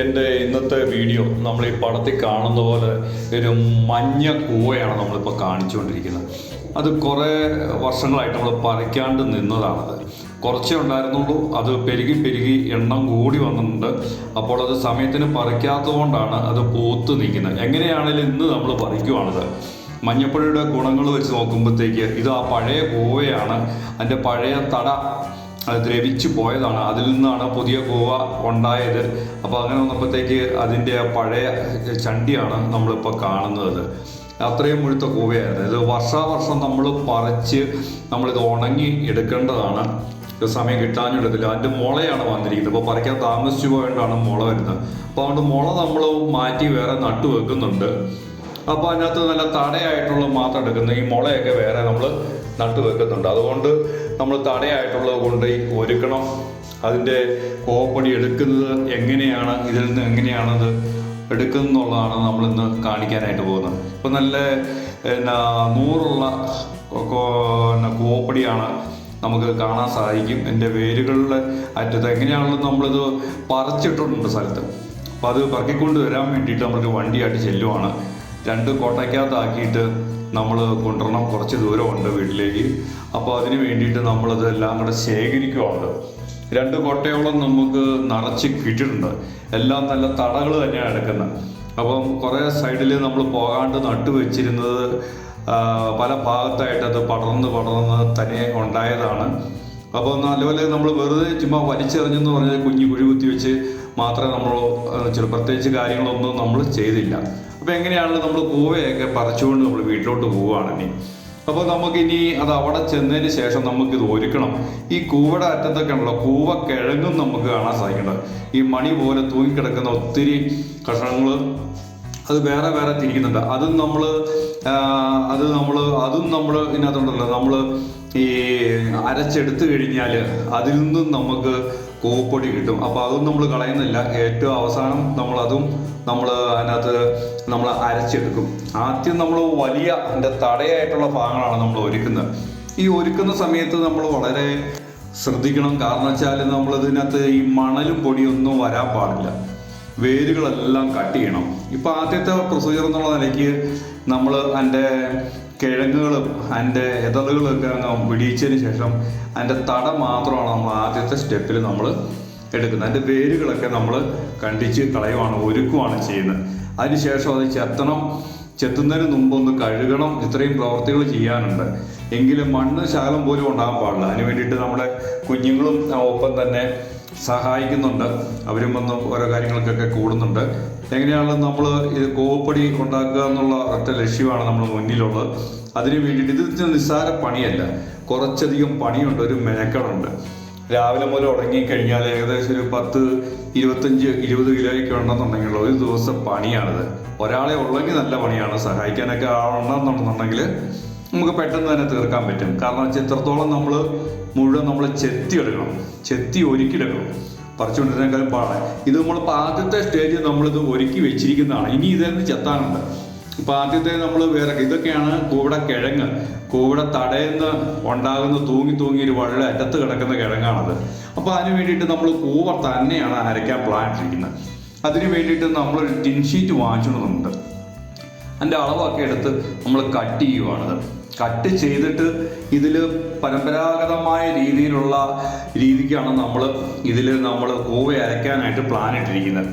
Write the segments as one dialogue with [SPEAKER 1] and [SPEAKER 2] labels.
[SPEAKER 1] എന്റെ ഇന്നത്തെ വീഡിയോ നമ്മൾ ഈ പടത്തിൽ കാണുന്ന പോലെ ഒരു മഞ്ഞ കൂവയാണ് നമ്മളിപ്പോൾ കാണിച്ചുകൊണ്ടിരിക്കുന്നത്. അത് കുറേ വർഷങ്ങളായിട്ട് നമ്മൾ പറിക്കാണ്ട് നിന്നതാണത്. കുറച്ചേ ഉണ്ടായിരുന്നുള്ളൂ. അത് പെരുകി പെരുകി എണ്ണം കൂടി വന്നിട്ടുണ്ട്. അപ്പോൾ അത് സമയത്തിന് പറിക്കാത്തതുകൊണ്ടാണ് അത് പൂത്ത് നിൽക്കുന്നത്. എങ്ങനെയാണെങ്കിലും ഇന്ന് നമ്മൾ പറിക്കുവാണത്. മഞ്ഞപ്പുഴയുടെ ഗുണങ്ങൾ വെച്ച് നോക്കുമ്പോഴത്തേക്ക് ഇത് ആ പഴയ കൂവയാണ്. അതിന്റെ പഴയ തട ദ്രവിച്ചു പോയതാണ്. അതിൽ നിന്നാണ് പുതിയ ഗോവ ഉണ്ടായത്. അപ്പോൾ അങ്ങനെ വന്നപ്പോഴത്തേക്ക് അതിന്റെ പഴയ ചണ്ടിയാണ് നമ്മളിപ്പോൾ കാണുന്നത്. അത്രയും മുഴുത്ത ഗോവയായിരുന്നു. ഇത് വർഷാവർഷം നമ്മൾ പറിച്ച് നമ്മളിത് ഉണങ്ങി എടുക്കേണ്ടതാണ്. സമയം കിട്ടാനിടത്തില്ല അതിന്റെ മുളയാണ് വന്നിരിക്കുന്നത്. അപ്പോൾ പറിക്കാൻ താമസിച്ചു പോയതുകൊണ്ടാണ് മുള വരുന്നത്. അപ്പോൾ അതുകൊണ്ട് മുള നമ്മൾ മാറ്റി വേറെ നട്ടു വെക്കുന്നുണ്ട്. അപ്പോൾ അതിനകത്ത് നല്ല തടയായിട്ടുള്ള മാത്രം എടുക്കുന്നത് ഈ മുളയൊക്കെ വേറെ നമ്മൾ നട്ടു വെക്കുന്നുണ്ട്. അതുകൊണ്ട് നമ്മൾ തടയായിട്ടുള്ളത് കൊണ്ട് ഒരുക്കണം. അതിന്റെ കോപ്പണി എടുക്കുന്നത് എങ്ങനെയാണ് ഇതിൽ നിന്ന് എങ്ങനെയാണത് എടുക്കുന്നുള്ളതാണ് നമ്മളിന്ന് കാണിക്കാനായിട്ട് പോകുന്നത്. ഇപ്പം നല്ല എന്നാ നൂറുള്ള കോപ്പടിയാണ് നമുക്ക് കാണാൻ സാധിക്കും. എന്റെ വേരുകളുടെ അറ്റത്ത് എങ്ങനെയാണല്ലോ നമ്മളിത് പറിച്ചിട്ടുണ്ട് സ്ഥലത്ത്. അപ്പോൾ അത് പറക്കിക്കൊണ്ട് വരാൻ വേണ്ടിയിട്ട് നമ്മളൊരു വണ്ടിയായിട്ട് ചെല്ലുവാണ്. രണ്ട് കോട്ടയ്ക്കകത്താക്കിയിട്ട് നമ്മൾ കൊണ്ടുവരണം. കുറച്ച് ദൂരമുണ്ട് വീട്ടിലേക്ക്. അപ്പോൾ അതിന് വേണ്ടിയിട്ട് നമ്മളത് എല്ലാം കൂടെ ശേഖരിക്കുവാണ്. രണ്ട് കൊട്ടയോളം നമുക്ക് നിറച്ച് കിട്ടിയിട്ടുണ്ട്. എല്ലാം നല്ല തടകൾ തന്നെയാണ് എടുക്കുന്നത്. അപ്പം കുറേ സൈഡിൽ നമ്മൾ പോകാണ്ട് നട്ടു വെച്ചിരുന്നത് പല ഭാഗത്തായിട്ട് അത് പടർന്ന് പടർന്ന് തന്നെ ഉണ്ടായതാണ്. അപ്പോൾ നല്ലപോലെ നമ്മൾ വെറുതെ ചുമ്മാ വലിച്ചെറിഞ്ഞെന്ന് പറഞ്ഞാൽ കുഞ്ഞു കുഴി കുത്തി വെച്ച് മാത്രമേ നമ്മൾ ചില പ്രത്യേകിച്ച് കാര്യങ്ങളൊന്നും നമ്മൾ ചെയ്തില്ല. അപ്പോൾ എങ്ങനെയാണല്ലോ നമ്മൾ കൂവയൊക്കെ പറിച്ചുകൊണ്ട് നമ്മൾ വീട്ടിലോട്ട് പോവുകയാണെങ്കിൽ അപ്പോൾ നമുക്കിനി അത് അവിടെ ചെന്നതിന് ശേഷം നമുക്കിത് ഒരുക്കണം. ഈ കൂവയുടെ അറ്റത്തൊക്കെ ഉണ്ടല്ലോ കൂവ കിഴങ്ങും നമുക്ക് കാണാൻ സാധിക്കേണ്ടത് ഈ മണി പോലെ തൂങ്ങിക്കിടക്കുന്ന ഒത്തിരി കഷണങ്ങൾ അത് വേറെ വേറെ തിരിക്കുന്നുണ്ട്. അതും നമ്മൾ അത് നമ്മൾ അതും നമ്മൾ ഇതിനകത്തുണ്ടല്ലോ. നമ്മൾ ഈ അരച്ചെടുത്തു കഴിഞ്ഞാൽ അതിൽ നിന്നും നമുക്ക് കൂവപ്പൊടി കിട്ടും. അപ്പോൾ അതും നമ്മൾ കളയുന്നില്ല. ഏറ്റവും അവസാനം നമ്മളതും നമ്മൾ അതിനകത്ത് നമ്മൾ അരച്ചെടുക്കും. ആദ്യം നമ്മൾ വലിയ അതിന്റെ തടയായിട്ടുള്ള ഭാഗങ്ങളാണ് നമ്മൾ ഒരുക്കുന്നത്. ഈ ഒരുക്കുന്ന സമയത്ത് നമ്മൾ വളരെ ശ്രദ്ധിക്കണം. കാരണം വെച്ചാൽ നമ്മൾ ഇതിനകത്ത് ഈ മണലും പൊടിയൊന്നും വരാൻ പാടില്ല. വേരുകളെല്ലാം കട്ട് ചെയ്യണം. ഇപ്പോൾ ആദ്യത്തെ പ്രൊസീജിയർ എന്നുള്ള നിലയ്ക്ക് നമ്മൾ അതിന്റെ കിഴങ്ങുകളും അതിന്റെ ഇതളുകളൊക്കെ അങ്ങ് വിടിയിച്ചതിന് ശേഷം അതിന്റെ തട മാത്രമാണ് നമ്മൾ ആദ്യത്തെ സ്റ്റെപ്പിൽ നമ്മൾ എടുക്കുന്നത്. അതിന്റെ വേരുകളൊക്കെ നമ്മൾ കണ്ടിച്ച് കളയുവാണ് ഒരുക്കുവാണ് ചെയ്യുന്നത്. അതിനുശേഷം അത് ചെത്തണം. ചെത്തുന്നതിന് മുമ്പ് ഒന്ന് കഴുകണം. ഇത്രയും പ്രവർത്തികൾ ചെയ്യാനുണ്ട്. എങ്കിലും മണ്ണ് ശകലം പോലും ഉണ്ടാകാൻ പാടില്ല. അതിന് വേണ്ടിയിട്ട് നമ്മുടെ കുഞ്ഞുങ്ങളും ഒപ്പം തന്നെ സഹായിക്കുന്നുണ്ട്. അവരും വന്ന് ഓരോ കാര്യങ്ങൾക്കൊക്കെ കൂടുന്നുണ്ട്. എങ്ങനെയാണെങ്കിലും നമ്മൾ ഇത് കോപ്പടി ഉണ്ടാക്കുക എന്നുള്ള ഒറ്റ ലക്ഷ്യമാണ് നമ്മൾ മുന്നിലുള്ളത്. അതിന് വേണ്ടിയിട്ട് ഇത് നിസ്സാര പണിയല്ല. കുറച്ചധികം പണിയുണ്ട്. ഒരു മെനക്കടുണ്ട് രാവിലെ മുതൽ ഉറങ്ങിക്കഴിഞ്ഞാൽ ഏകദേശം ഒരു പത്ത് ഇരുപത്തഞ്ച് ഇരുപത് കിലോയൊക്കെ ഉണ്ടെന്നുണ്ടെങ്കിൽ ഒരു ദിവസം പണിയാണിത്. ഒരാളെ ഉള്ളെങ്കിൽ നല്ല പണിയാണ്. സഹായിക്കാനൊക്കെ ആളുണ്ടെന്നുണ്ടെന്നുണ്ടെങ്കിൽ നമുക്ക് പെട്ടെന്ന് തന്നെ തീർക്കാൻ പറ്റും. കാരണം എത്രത്തോളം നമ്മൾ മുഴുവൻ നമ്മൾ ചെത്തി എടുക്കണം ചെത്തി ഒരുക്കിയെടുക്കണം. പറിച്ചുകൊണ്ടിരുന്നേക്കാളും പാടാണ് ഇത് നമ്മൾ ആദ്യത്തെ സ്റ്റേജിൽ നമ്മളിത് ഒരുക്കി വെച്ചിരിക്കുന്നതാണ്. ഇനി ഇതിൽ ചെത്താനുണ്ട്. ഇപ്പം ആദ്യത്തെ നമ്മൾ വേറെ ഇതൊക്കെയാണ് കൂവിട കിഴങ്ങ്. കൂവിട തടയുന്ന ഉണ്ടാകുന്ന തൂങ്ങി തൂങ്ങി ഒരു വള്ള അറ്റത്ത് കിടക്കുന്ന കിഴങ്ങാണത്. അപ്പോൾ അതിന് വേണ്ടിയിട്ട് നമ്മൾ കൂവ തന്നെയാണ് അരയ്ക്കാൻ പ്ലാൻ ഇട്ടിരിക്കുന്നത്. അതിന് വേണ്ടിയിട്ട് നമ്മളൊരു ടിൻ ഷീറ്റ് വാങ്ങിച്ചിടുന്നുണ്ട് അതിന്റെ അളവൊക്കെ എടുത്ത് നമ്മൾ കട്ട് ചെയ്യുവാണത്. കട്ട് ചെയ്തിട്ട് ഇതിൽ പരമ്പരാഗതമായ രീതിയിലുള്ള രീതിക്കാണ് നമ്മൾ ഇതിൽ നമ്മൾ കൂവ അരയ്ക്കാനായിട്ട് പ്ലാൻ ഇട്ടിരിക്കുന്നത്.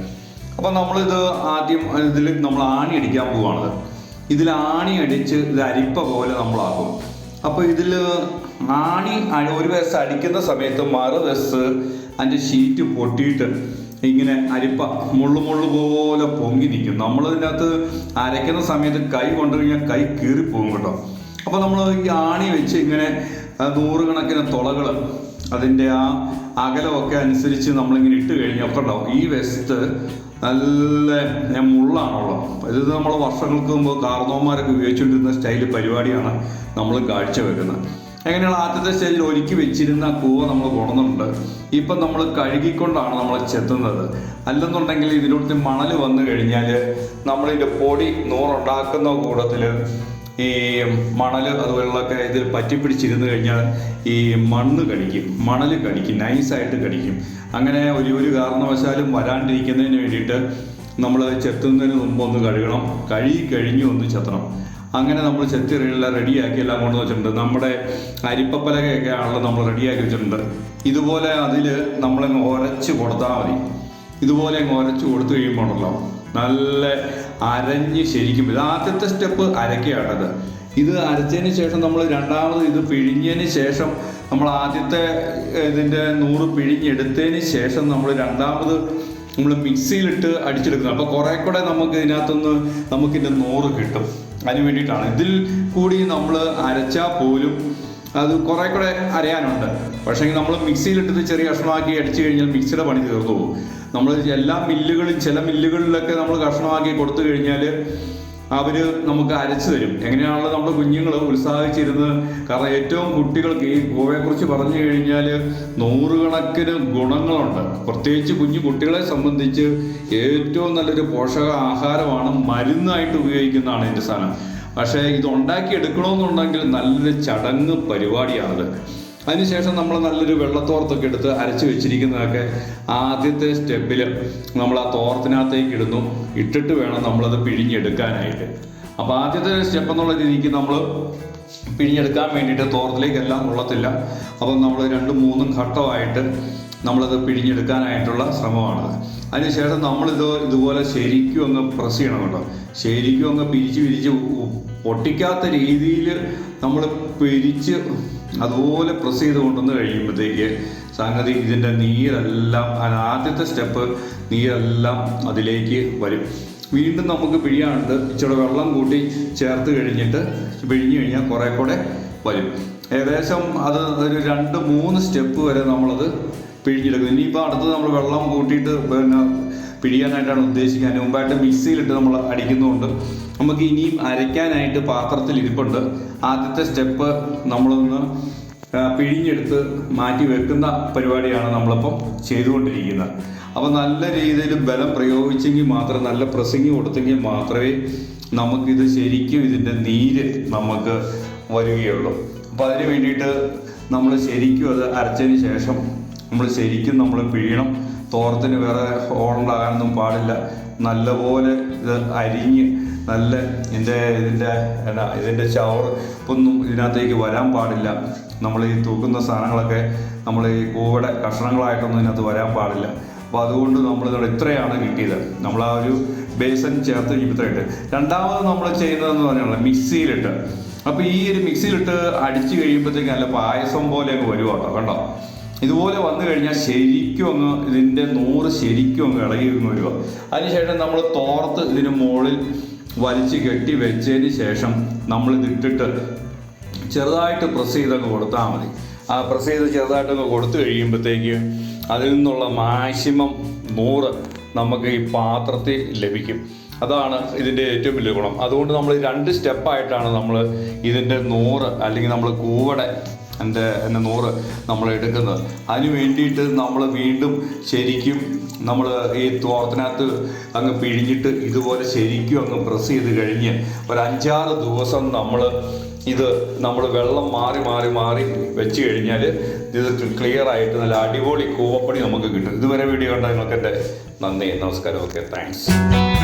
[SPEAKER 1] അപ്പോൾ നമ്മളിത് ആദ്യം ഇതിൽ നമ്മൾ ആണി അടിക്കാൻ പോവാണത്. ഇതിൽ ആണി അടിച്ച് ഇത് അരിപ്പ പോലെ നമ്മളാക്കും. അപ്പോൾ ഇതിൽ ആണി ഒരു വയസ്സ് അടിക്കുന്ന സമയത്ത് മറുവശത്ത് അതിന്റെ ഷീറ്റ് പൊട്ടിയിട്ട് ഇങ്ങനെ അരിപ്പ മുള്ളു മുള്ളു പോലെ പൊങ്ങി നിൽക്കും. നമ്മളതിനകത്ത് അരയ്ക്കുന്ന സമയത്ത് കൈ കൊണ്ടു കഴിഞ്ഞാൽ കൈ കീറിപ്പോകും കേട്ടോ. അപ്പോൾ നമ്മൾ ഈ ആണി വെച്ച് ഇങ്ങനെ നൂറുകണക്കിന് തുളകൾ അതിന്റെ ആ അകലമൊക്കെ അനുസരിച്ച് നമ്മളിങ്ങനെ ഇട്ട് കഴിഞ്ഞാൽ ഒക്കെ ഉണ്ടാവും ഈ വെസ്റ്റ് നല്ല മുള്ളാണുള്ളത്. ഇത് നമ്മൾ വർഷങ്ങൾക്ക് മുമ്പ് കാർന്നോന്മാരൊക്കെ ഉപയോഗിച്ചുകൊണ്ടിരുന്ന സ്റ്റൈൽ പരിപാടിയാണ് നമ്മൾ കാഴ്ചവെക്കുന്നത്. എങ്ങനെയാണ് ആദ്യത്തെ സ്റ്റേജിൽ ഒരുക്കി വെച്ചിരുന്ന കൂവ നമ്മൾ കൊണ്ടുവന്നിട്ടുണ്ട്. ഇപ്പം നമ്മൾ കഴുകിക്കൊണ്ടാണ് നമ്മൾ ചെത്തുന്നത്. അല്ലെന്നുണ്ടെങ്കിൽ ഇതിലൂടെ മണൽ വന്നു കഴിഞ്ഞാൽ നമ്മളിതിന്റെ പൊടി നൂറുണ്ടാക്കുന്ന കൂടത്തിൽ ഈ മണൽ അതുപോലുള്ളൊക്കെ ഇതിൽ പറ്റിപ്പിടിച്ചിരുന്ന് കഴിഞ്ഞാൽ ഈ മണ്ണ് കടിക്കും. മണൽ കടിക്കും. നൈസായിട്ട് കടിക്കും. അങ്ങനെ ഒരു ഒരു കാരണവശാലും വരാണ്ടിരിക്കുന്നതിന് വേണ്ടിയിട്ട് നമ്മൾ ചെത്തുന്നതിന് മുമ്പ് ഒന്ന് കഴുകണം. കഴുകി കഴിഞ്ഞു ഒന്ന് ചെത്തണം. അങ്ങനെ നമ്മൾ ചെത്തിറിയുള്ള റെഡിയാക്കി എല്ലാം കൊണ്ടു വെച്ചിട്ടുണ്ട്. നമ്മുടെ അരിപ്പപ്പലകയൊക്കെ ആണല്ലോ നമ്മൾ റെഡിയാക്കി വെച്ചിട്ടുണ്ട്. ഇതുപോലെ അതിൽ നമ്മളങ്ങ് ഉരച്ച് കൊടുത്താൽ മതി. ഇതുപോലെ അങ്ങ് ഉരച്ച് കൊടുത്തു കഴിയുമ്പോഴല്ലോ നല്ല അരഞ്ഞ് ശരിക്കും. ഇത് ആദ്യത്തെ സ്റ്റെപ്പ് അരക്കുകയാണത് ഇത് അരച്ചതിന് ശേഷം നമ്മൾ രണ്ടാമത് ഇത് പിഴിഞ്ഞതിന് ശേഷം നമ്മൾ ആദ്യത്തെ ഇതിന്റെ നൂറ് പിഴിഞ്ഞെടുത്തതിന് ശേഷം നമ്മൾ രണ്ടാമത് നമ്മൾ മിക്സിയിലിട്ട് അടിച്ചെടുക്കുന്നത് അപ്പോൾ കുറേ കൂടെ നമുക്ക് ഇതിനകത്തുനിന്ന് നമുക്കിതിന്റെ നൂറ് കിട്ടും. അതിന് വേണ്ടിയിട്ടാണ്. ഇതിൽ കൂടി നമ്മൾ അരച്ചാൽ പോലും അത് കുറെ കൂടെ അരയാനുണ്ട്. പക്ഷേ നമ്മൾ മിക്സിയിലിട്ടത് ചെറിയ കഷ്ണമാക്കി അടിച്ചു കഴിഞ്ഞാൽ മിക്സിയുടെ പണി തീർന്നു പോകും. നമ്മൾ എല്ലാ മില്ലുകളും ചില മില്ലുകളിലൊക്കെ നമ്മൾ കഷ്ണമാക്കി കൊടുത്തു കഴിഞ്ഞാൽ അവർ നമുക്ക് അരച്ചു തരും. എങ്ങനെയാണല്ലോ നമ്മുടെ കുഞ്ഞുങ്ങൾ ഉത്സാഹിച്ചിരുന്നത്. കാരണം ഏറ്റവും കുട്ടികൾക്ക് ഈ ഗോവയെക്കുറിച്ച് പറഞ്ഞു കഴിഞ്ഞാൽ നൂറുകണക്കിന് ഗുണങ്ങളുണ്ട്. പ്രത്യേകിച്ച് കുഞ്ഞു കുട്ടികളെ സംബന്ധിച്ച് ഏറ്റവും നല്ലൊരു പോഷക ആഹാരമാണ് മരുന്നായിട്ട് ഉപയോഗിക്കുന്നതാണ് ഇതിന്റെ സാധനം. പക്ഷേ ഇത് ഉണ്ടാക്കിയെടുക്കണമെന്നുണ്ടെങ്കിൽ നല്ലൊരു ചടങ്ങ് പരിപാടിയാണത്. അതിനുശേഷം നമ്മൾ നല്ലൊരു വെള്ളത്തോർത്തൊക്കെ എടുത്ത് അരച്ച് വെച്ചിരിക്കുന്നതൊക്കെ ആദ്യത്തെ സ്റ്റെപ്പിൽ നമ്മൾ ആ തോർത്തിനകത്തേക്ക് ഇടുന്നു. ഇട്ടിട്ട് വേണം നമ്മളത് പിഴിഞ്ഞെടുക്കാനായിട്ട്. അപ്പോൾ ആദ്യത്തെ സ്റ്റെപ്പ് എന്നുള്ള രീതിക്ക് നമ്മൾ പിഴിഞ്ഞെടുക്കാൻ വേണ്ടിയിട്ട് തോർത്തിലേക്ക് എല്ലാം കൊള്ളത്തില്ല. അപ്പം നമ്മൾ രണ്ടും മൂന്നും ഘട്ടമായിട്ട് നമ്മളത് പിഴിഞ്ഞെടുക്കാനായിട്ടുള്ള ശ്രമമാണത്. അതിനുശേഷം നമ്മളിത് ഇതുപോലെ ശരിക്കും അങ്ങ് പ്രസ് ചെയ്യണം കേട്ടോ. ശരിക്കും അങ്ങ് പിരിച്ച് പിരിച്ച് പൊട്ടിക്കാത്ത രീതിയിൽ നമ്മൾ പിരിച്ച് അതുപോലെ പ്രസ് ചെയ്ത് കൊണ്ടുവന്ന് കഴിയുമ്പോഴത്തേക്ക് സംഗതി ഇതിന്റെ നീരെല്ലാം ആദ്യത്തെ സ്റ്റെപ്പ് നീരെല്ലാം അതിലേക്ക് വരും. വീണ്ടും നമുക്ക് പിഴിയാണ്ട് ഇച്ചിരി വെള്ളം കൂട്ടി ചേർത്ത് കഴിഞ്ഞിട്ട് പിഴിഞ്ഞു കഴിഞ്ഞാൽ കുറേ കൂടെ വരും. ഏകദേശം അത് ഒരു രണ്ട് മൂന്ന് സ്റ്റെപ്പ് വരെ നമ്മളത് പിഴിഞ്ഞെടുക്കും ഇനിയിപ്പോൾ അടുത്ത് നമ്മൾ വെള്ളം കൂട്ടിയിട്ട് പിന്നെ പിഴിയാനായിട്ടാണ് ഉദ്ദേശിക്കുന്നത് അതിന് മുമ്പായിട്ട് മിക്സിയിലിട്ട് നമ്മൾ അടിക്കുന്നുണ്ട്. നമുക്ക് ഇനിയും അരയ്ക്കാനായിട്ട് പാത്രത്തിൽ ഇരിപ്പുണ്ട്. ആദ്യത്തെ സ്റ്റെപ്പ് നമ്മളൊന്ന് പിഴിഞ്ഞെടുത്ത് മാറ്റി വെക്കുന്ന പരിപാടിയാണ് നമ്മളിപ്പം ചെയ്തുകൊണ്ടിരിക്കുന്നത്. അപ്പോൾ നല്ല രീതിയിൽ ബലം പ്രയോഗിച്ചെങ്കിൽ മാത്രം നല്ല പ്രസംഗി കൊടുത്തെങ്കിൽ മാത്രമേ നമുക്കിത് ശരിക്കും ഇതിന്റെ നീര് നമുക്ക് വരികയുള്ളൂ. അപ്പോൾ അതിന് വേണ്ടിയിട്ട് നമ്മൾ ശരിക്കും അത് അരച്ചതിന് ശേഷം നമ്മൾ ശരിക്കും നമ്മൾ പിഴിയണം. തോരത്തിന് വേറെ ഹോളുണ്ടാകാനൊന്നും പാടില്ല. നല്ലപോലെ ഇത് അരിഞ്ഞ് നല്ല ഇതിന്റെ ഇതിന്റെ എന്നാ ഇതിന്റെ ചവർ ഒന്നും ഇതിനകത്തേക്ക് വരാൻ പാടില്ല. നമ്മൾ ഈ തൂക്കുന്ന സാധനങ്ങളൊക്കെ നമ്മൾ ഈ കൂവിടെ കഷ്ണങ്ങളായിട്ടൊന്നും ഇതിനകത്ത് വരാൻ പാടില്ല. അപ്പോൾ അതുകൊണ്ട് നമ്മൾ ഇത്രയാണ് കിട്ടിയത്. നമ്മൾ ആ ഒരു ബേസൻ ചേർത്ത് ഇത്രയിട്ട് രണ്ടാമത് നമ്മൾ ചെയ്യുന്നതെന്ന് പറഞ്ഞാൽ മിക്സിയിലിട്ട്. അപ്പോൾ ഈ ഒരു മിക്സിയിലിട്ട് അടിച്ച് കഴിയുമ്പോഴത്തേക്ക് നല്ല പായസം പോലെയൊക്കെ വരുവാട്ടോ കണ്ടോ? ഇതുപോലെ വന്നു കഴിഞ്ഞാൽ ശരിക്കും അങ്ങ് ഇതിന്റെ നൂറ് ശരിക്കും അങ്ങ് ഇളകി വരിക അതിനുശേഷം നമ്മൾ തോർത്ത് ഇതിന് മുകളിൽ വലിച്ച് കെട്ടി വെച്ചതിന് ശേഷം നമ്മൾ ഇതിട്ടിട്ട് ചെറുതായിട്ട് പ്രസ് ചെയ്തങ്ങ് കൊടുത്താൽ മതി. ആ പ്രസ് ചെയ്ത് ചെറുതായിട്ടങ്ങ് കൊടുത്തു കഴിയുമ്പോഴത്തേക്ക് അതിൽ നിന്നുള്ള മാക്സിമം നൂറ് നമുക്ക് ഈ പാത്രത്തിൽ ലഭിക്കും. അതാണ് ഇതിന്റെ ഏറ്റവും വലിയ ഗുണം. അതുകൊണ്ട് നമ്മൾ രണ്ട് സ്റ്റെപ്പായിട്ടാണ് നമ്മൾ ഇതിന്റെ നൂറ് അല്ലെങ്കിൽ നമ്മൾ കൂവടെ എന്റെ എന്റെ നൂറ് നമ്മൾ എടുക്കുന്നത്. അതിന് വേണ്ടിയിട്ട് നമ്മൾ വീണ്ടും ശരിക്കും നമ്മൾ ഈ തോർത്തിനകത്ത് അങ്ങ് പിഴിഞ്ഞിട്ട് ഇതുപോലെ ശരിക്കും അങ്ങ് പ്രസ് ചെയ്ത് കഴിഞ്ഞ് ഒരു അഞ്ചാറ് ദിവസം നമ്മൾ ഇത് നമ്മൾ വെള്ളം മാറി മാറി മാറി വെച്ച് കഴിഞ്ഞാൽ ഇത് ക്ലിയർ ആയിട്ട് നല്ല അടിപൊളി കൂവപ്പണി നമുക്ക് കിട്ടും. ഇതുവരെ വീഡിയോ കണ്ട നിങ്ങൾക്ക് എന്റെ നന്ദി നമസ്കാരം. Okay thanks